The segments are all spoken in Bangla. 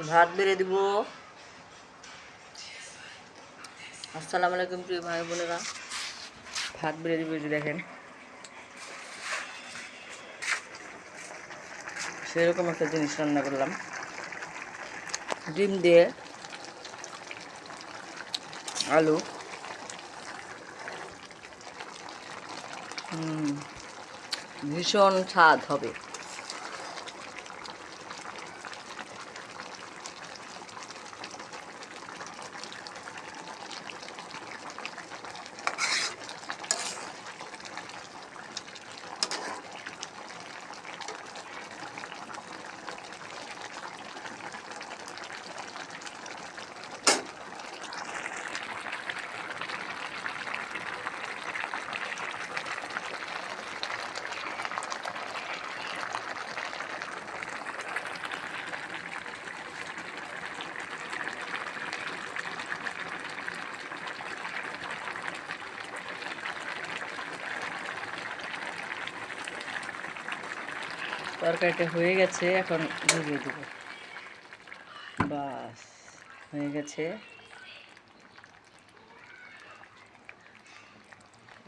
ভাত বেড়ে দিব। আসসালামু আলাইকুম প্রিয় ভাই বোনেরা। ভাত বেড়ে দিব যদি দেখেন। সেরকম একটা জিনিস রান্না করলাম। ডিম দিয়ে আলু। ভীষণ স্বাদ হবে। তরকারিটা হয়ে গেছে, এখন ভেজে দেব। বাস, হয়ে গেছে।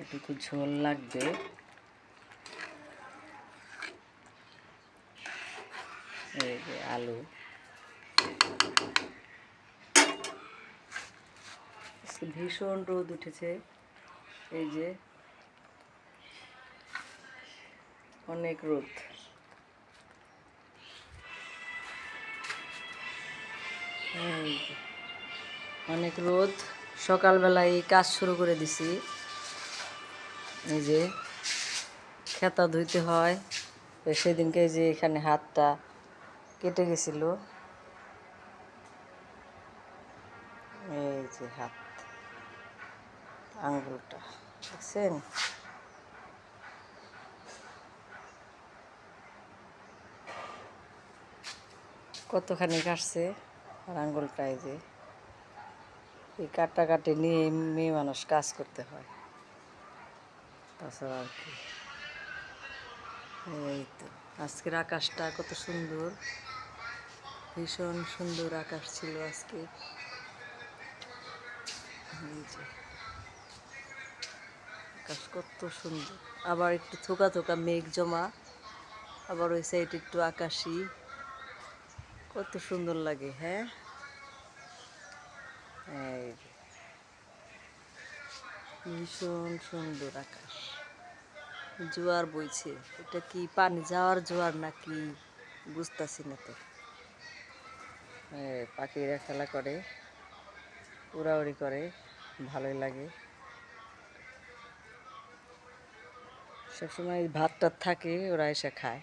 এটুকু ঝোল লাগবে। এই যে আলু। ভীষণ রোদ উঠেছে। এই যে অনেক রোদ। অনেক রোদ। সকালবেলায় এই কাজ শুরু করে দিছি। এই যে, খেতা ধুইতে হয়। সেদিনকে যে এখানে হাতটা কেটে গেছিল। এই যে হাত, আঙ্গুলটা, দেখছেন? কতখানি কাটছে। আর আঙ্গুলটা এই যে, এই কাটাকাটি নিয়ে মেয়ে মানুষ কাজ করতে হয়। তাছাড়া আর কি। এই তো, আজকের আকাশটা কত সুন্দর। ভীষণ সুন্দর আকাশ ছিল আজকে। আকাশ কত সুন্দর। আবার একটু থোকা থোকা মেঘ জমা, আবার ওই সাইড একটু আকাশি। কত সুন্দর লাগে হ্যাঁ? ভীষণ সুন্দর আকাশ। জোয়ার বইছে। এটা কি পানি যাওয়ার জোয়ার নাকি বুঝতেছি না তো। পাখিরা খেলা করে, উড়াউড়ি করে, ভালোই লাগে। সবসময় ভাত টাত থাকে, ওরা এসে খায়।